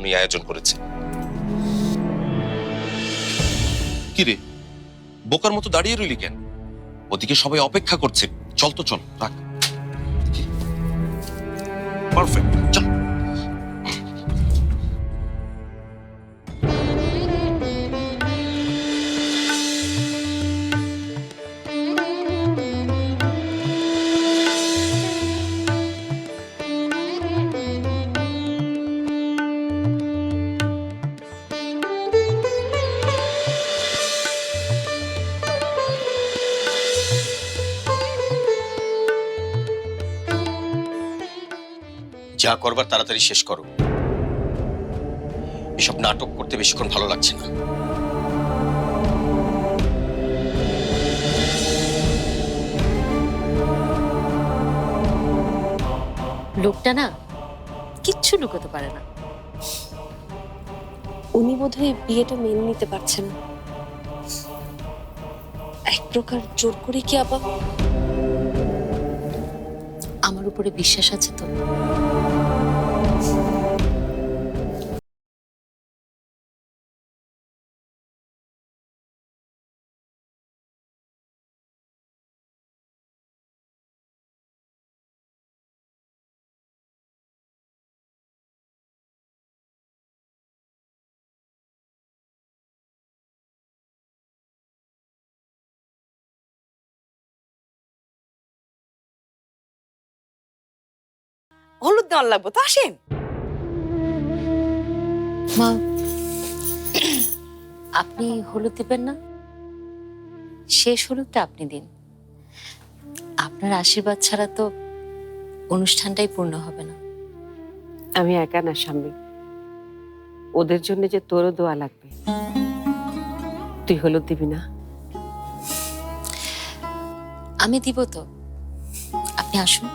উনি আয়োজন করেছে। কি রে? বোকার মতো দাঁড়িয়ে রইলি কেন? ওদিকে সবাই অপেক্ষা করছে। চল তো চল, রাখ। পারফেক্ট চল। যা করবার তাড়াতাড়ি শেষ করো। এসব নাটক করতে বেশিক্ষণ ভালো লাগছে না। লোকটা না কিচ্ছু লুকোতে পারে না। উনি বোধহয় বিয়েটা মেনে নিতে পারছেন এক প্রকার জোর করে কি আবার? আমার উপরে বিশ্বাস আছে তো? Podcast. হলুদ দেওয়ার লাগবো তো আসেন। মা আপনি হলুদ দিবেন না? শেষ হলুদটা আপনি দিন। আপনার আশীর্বাদ ছাড়া তো অনুষ্ঠানটাই পূর্ণ হবে না। আমি একা না স্বামী। ওদের জন্য যে তোরও দোয়া লাগবে। তুই হলুদ দিবি না? আমি দিব তো। আপনি আসুন।